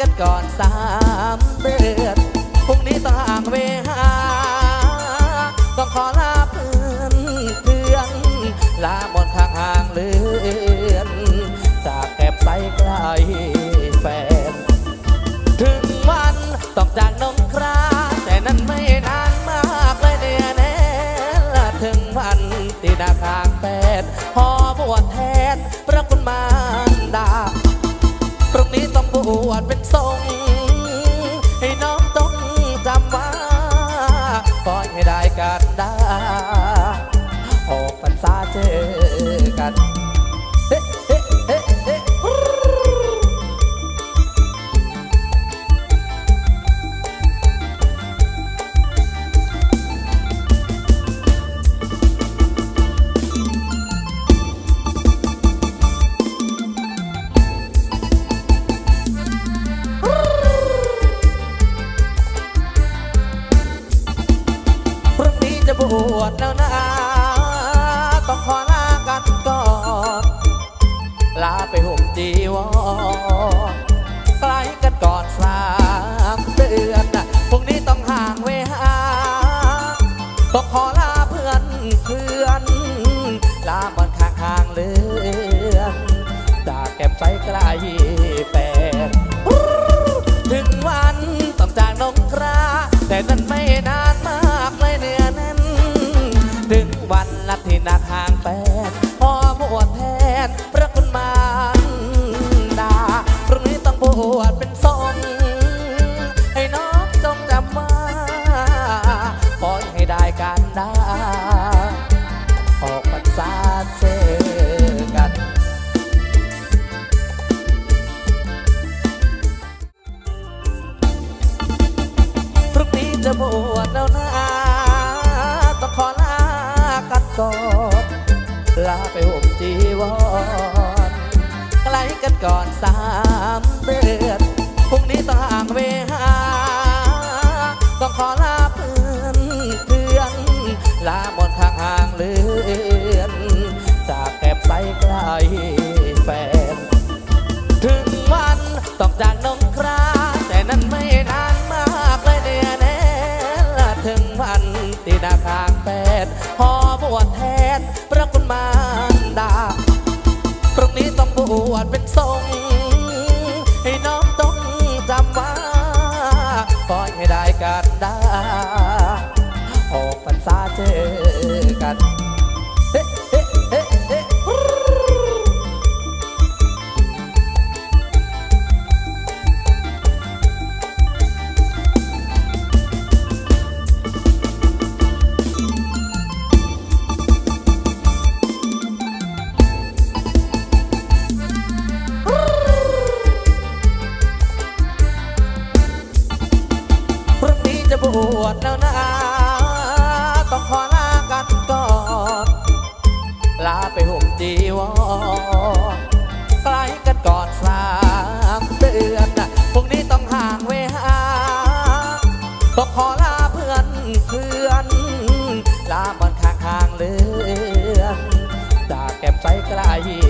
กันก่อนสามเดือน เป็นทรง ให้น้องต้องจำว่าปล่อยให้ได้กันได้ออกพรรษาเจอ จะบวชแล้วนะต้องขอลากันก่อนลาไปห่มจีวรไกลกันก่อนสามเดือนนะพรุ่งนี้ต้องห่างเวหาต้องขอลาเพื่อนเพื่อน ลามันข้างห่างเลือนจากแก็บใสไกลแฟนถึงวันต้องจากน้องคราแต่นั้นไม่ ละที่นักห่างแฟนพอบวชแทนพระคุณมารดาพรุ่งนี้ต้องบวชเป็นทรงให้น้องจงจำว่าปล่อให้ได้การได้ออกพรรษาเจอกัน พรุ่งนี้จะบวชแล้วนะ ก่อนลาไปห่มจีวรไกลกันก่อนสามเดือนพรุ่งนี้ต้องห่างเวหาต้องขอลาเพื่อนเพื่อนลาหมดทางห่างเลือน จากแก็บใสไกลแฟน ถึงวันต้องจากน้องครา นพระคุณมารดาพรุ่งนี้ต้องบวชเป็นทรงให้น้องต้องจำว่าปล่อยให้ได้กันดาออกพรรษาเจอ บใ